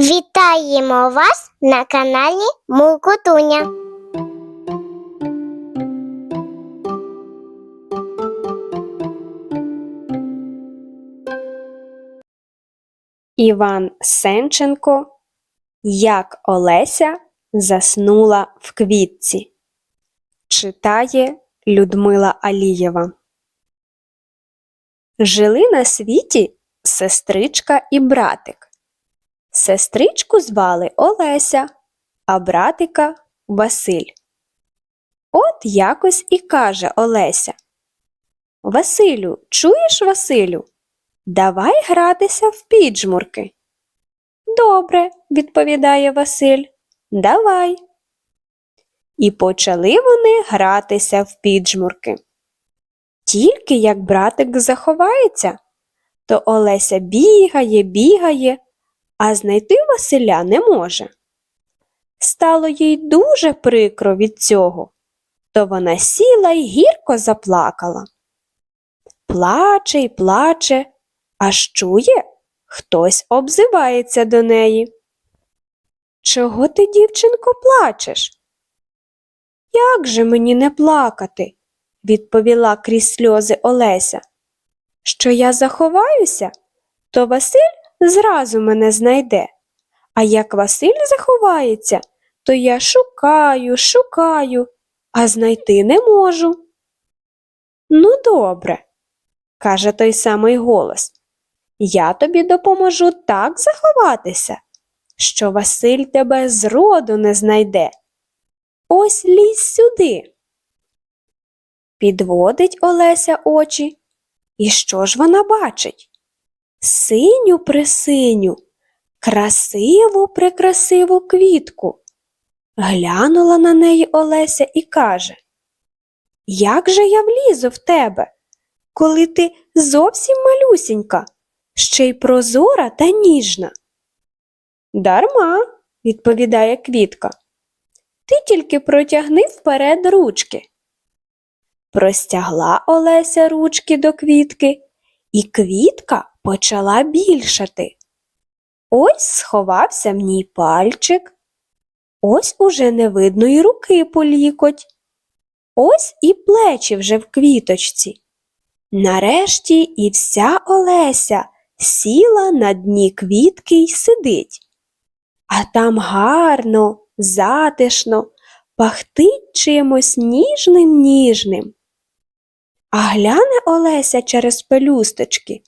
Вітаємо вас на каналі Мулкотуня. Іван Сенченко Як Олеся заснула в квітці. Читає Людмила Алієва. Жили на світі сестричка і братик. Сестричку звали Олеся, а братика Василь. От якось і каже Олеся. Василю, чуєш, Василю? Давай гратися в піджмурки. Добре, відповідає Василь. Давай. І почали вони гратися в піджмурки. Тільки як братик заховається, то Олеся бігає, бігає, а знайти Василя не може. Стало їй дуже прикро від цього, то вона сіла й гірко заплакала. Плаче й плаче, аж чує, хтось обзивається до неї. Чого ти, дівчинко, плачеш? Як же мені не плакати? відповіла крізь сльози Олеся. Що я заховаюся, то Василь зразу мене знайде. А як Василь заховається, то я шукаю, шукаю, а знайти не можу. Ну, добре, каже той самий голос. Я тобі допоможу так заховатися, що Василь тебе зроду не знайде. Ось лізь сюди. Підводить Олеся очі. І що ж вона бачить? Синю присиню, красиву прикрасиву квітку. Глянула на неї Олеся і каже Як же я влізу в тебе, коли ти зовсім малюсінька, ще й прозора та ніжна? Дарма, відповідає квітка. Ти тільки протягни вперед ручки. Простягла Олеся ручки до квітки, і квітка почала більшати. Ось сховався в ній пальчик, ось уже не видно й руки по лікоть, ось і плечі вже в квіточці. Нарешті і вся Олеся сіла на дні квітки й сидить. А там гарно, затишно, пахтить чимось ніжним ніжним. А гляне Олеся через пелюсточки,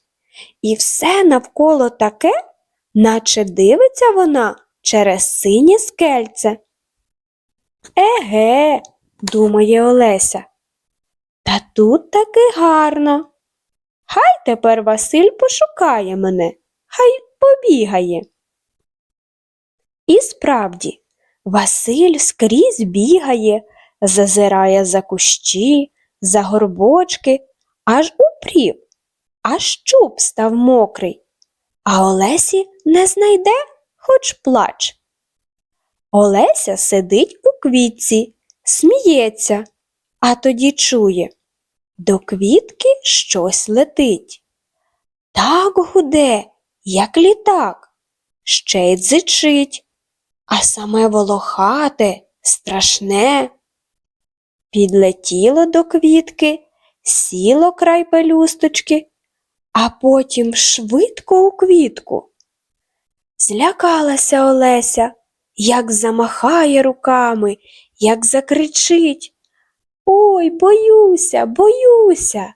і все навколо таке, наче дивиться вона через синє скельце. Еге, думає Олеся. Та тут таки гарно. Хай тепер Василь пошукає мене, хай побігає. І справді, Василь скрізь бігає, зазирає за кущі, за горбочки, аж упрів, аж чуб став мокрий, а Олесі не знайде, хоч плач. Олеся сидить у квітці, сміється, а тоді чує до квітки щось летить. Так гуде, як літак, ще й дзичить, а саме волохате, страшне. Підлетіло до квітки, сіло край пелюсточки, а потім швидко у квітку. Злякалася Олеся, як замахає руками, як закричить. Ой, боюся, боюся.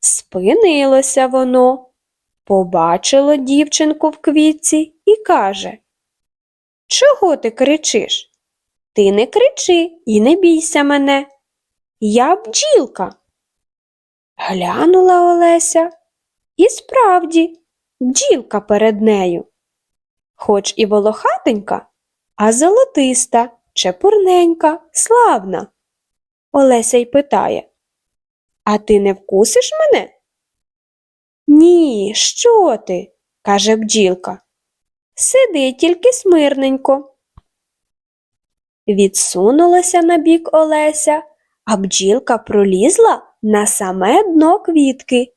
Спинилося воно, побачило дівчинку в квітці і каже Чого ти кричиш? Ти не кричи і не бійся мене. Я бджілка. Глянула Олеся, і справді бджілка перед нею. Хоч і волохатенька, а золотиста, чепурненька, славна. Олеся й питає А ти не вкусиш мене? Ні, що ти? каже бджілка. Сиди тільки смирненько. Відсунулася на бік Олеся, а бджілка пролізла на саме дно квітки,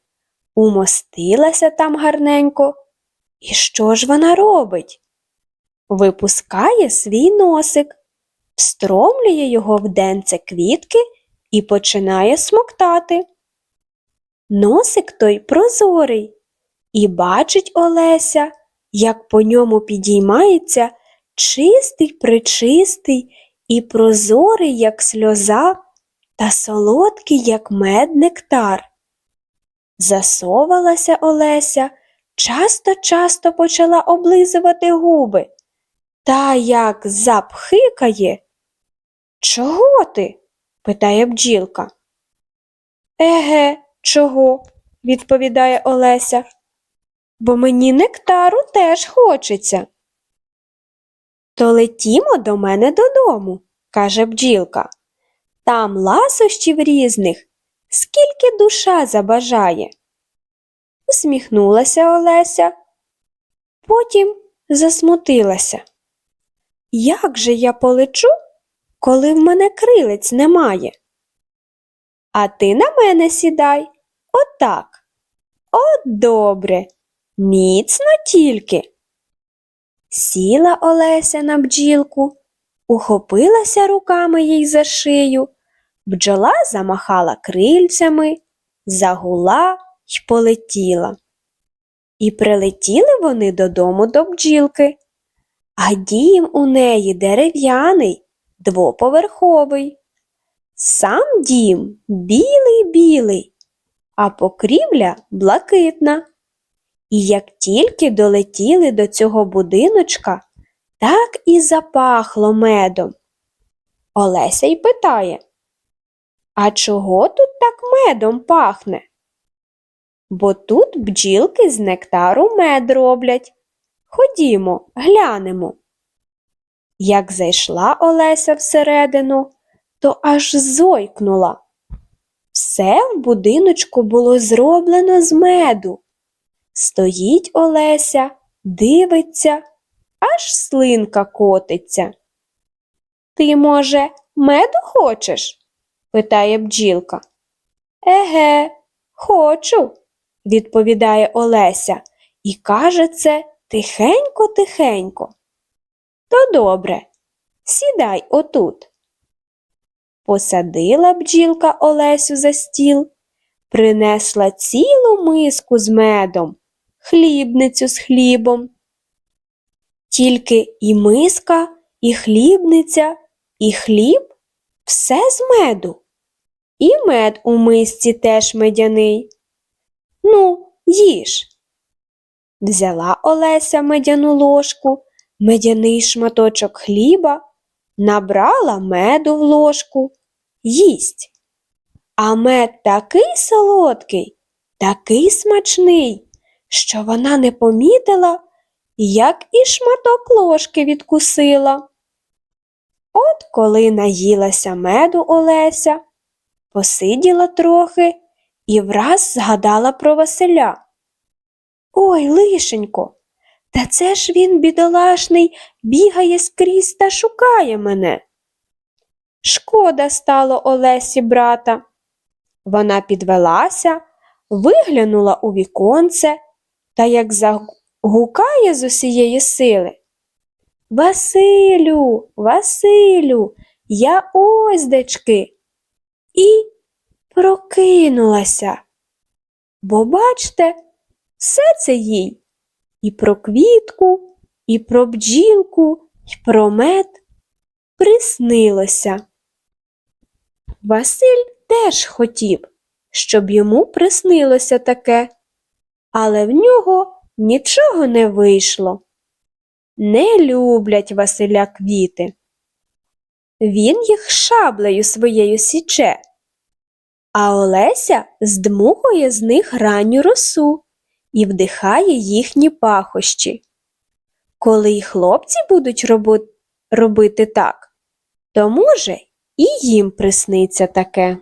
умостилася там гарненько. І що ж вона робить? випускає свій носик, встромлює його в денце квітки і починає смоктати. Носик той прозорий, і бачить Олеся, як по ньому підіймається чистий причистий і прозорий, як сльоза, та солодкий, як мед нектар. Засовалася Олеся, часто-часто почала облизувати губи. Та як запхикає. Чого ти? питає бджілка. Еге, чого? відповідає Олеся. Бо мені нектару теж хочеться. То летімо до мене додому, каже бджілка. Там ласощів різних, скільки душа забажає. Усміхнулася Олеся, потім засмутилася. Як же я полечу, коли в мене крилець немає? А ти на мене сідай, отак. От добре, міцно тільки. Сіла Олеся на бджілку, ухопилася руками їй за шию, бджола замахала крильцями, загула й полетіла. І прилетіли вони додому до бджілки. А дім у неї дерев'яний, двоповерховий. Сам дім білий-білий, а покрівля блакитна. І як тільки долетіли до цього будиночка, так і запахло медом. Олеся й питає, А чого тут так медом пахне? Бо тут бджілки з нектару мед роблять. Ходімо, глянемо. Як зайшла Олеся всередину, то аж зойкнула. Все в будиночку було зроблено з меду. Стоїть Олеся, дивиться, аж слинка котиться. Ти, може, меду хочеш? питає бджілка. Еге, хочу, відповідає Олеся і каже це тихенько-тихенько. То добре, сідай отут. Посадила бджілка Олесю за стіл, принесла цілу миску з медом, хлібницю з хлібом. Тільки і миска, і хлібниця, і хліб все з меду. І мед у мисці теж медяний. Ну, їж. Взяла Олеся медяну ложку, медяний шматочок хліба, набрала меду в ложку, їсть. А мед такий солодкий, такий смачний, що вона не помітила, як і шматок ложки відкусила. От коли наїлася меду Олеся, посиділа трохи і враз згадала про Василя. Ой, лишенько, та це ж він, бідолашний, бігає скрізь та шукає мене. Шкода стало Олесі брата. Вона підвелася, виглянула у віконце та як загукає з усієї сили. Василю, Василю, я ось дечки. І прокинулася. Бо, бачте, все це їй і про квітку, і про бджілку, і про мед приснилося. Василь теж хотів, щоб йому приснилося таке, але в нього нічого не вийшло. Не люблять Василя квіти. Він їх шаблею своєю січе, а Олеся здмухує з них ранню росу і вдихає їхні пахощі. Коли й хлопці будуть робити так, то може і їм присниться таке.